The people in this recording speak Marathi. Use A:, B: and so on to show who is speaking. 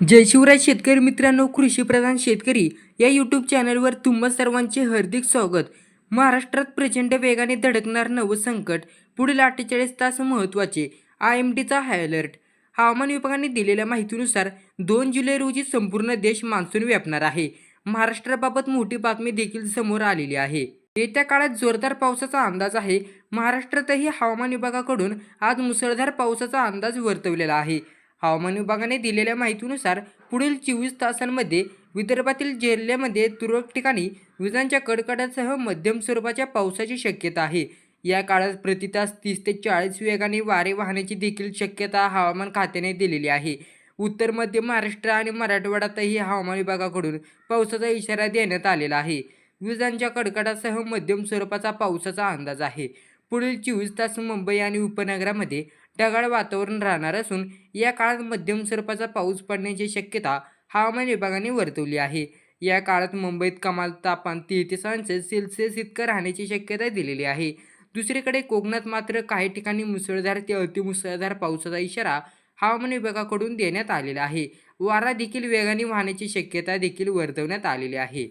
A: जय शिवराज शेतकरी मित्रांनो कृषीप्रधान शेतकरी या यूट्यूब चॅनलवर तुम्हा सर्वांचे हार्दिक स्वागत. महाराष्ट्रात प्रचंड वेगाने धडकणार नवं संकट पुढील अठ्ठेचाळीस तास महत्त्वाचे. आय एम डीचा हाय अलर्ट हवामान विभागाने दिलेल्या माहितीनुसार दोन जुलै रोजी संपूर्ण देश मान्सून व्यापणार आहे. महाराष्ट्राबाबत मोठी बातमी देखील समोर आलेली आहे. येत्या काळात जोरदार पावसाचा अंदाज आहे. महाराष्ट्रातही हवामान विभागाकडून आज मुसळधार पावसाचा अंदाज वर्तवलेला आहे. हवामान विभागाने दिलेल्या माहितीनुसार पुढील चोवीस तासांमध्ये विदर्भातील जिल्ह्यामध्ये तुरळक ठिकाणी विजांच्या कडकडासह मध्यम स्वरूपाच्या पावसाची शक्यता आहे. या काळात प्रतितास तीस ते चाळीस वेगाने वारे वाहण्याची देखील शक्यता हवामान खात्याने दिलेली आहे. उत्तर मध्य महाराष्ट्र आणि मराठवाड्यातही हवामान विभागाकडून पावसाचा इशारा देण्यात आलेला आहे. विजांच्या कडकडासह मध्यम स्वरूपाचा पावसाचा अंदाज आहे. पुढील चोवीस तास मुंबई आणि उपनगरामध्ये ढगाळ वातावरण राहणार असून या काळात मध्यम स्वरूपाचा पाऊस पडण्याची शक्यता हवामान विभागाने वर्तवली आहे. या काळात मुंबईत कमाल तापमान तेहतीस अंश सेल्सिअस इतकं राहण्याची शक्यता दिलेली आहे. दुसरीकडे कोकणात मात्र काही ठिकाणी मुसळधार ते अतिमुसळधार पावसाचा इशारा हवामान विभागाकडून देण्यात आलेला आहे. वारा देखील वेगाने वाहण्याची शक्यता देखील वर्तवण्यात आलेली आहे.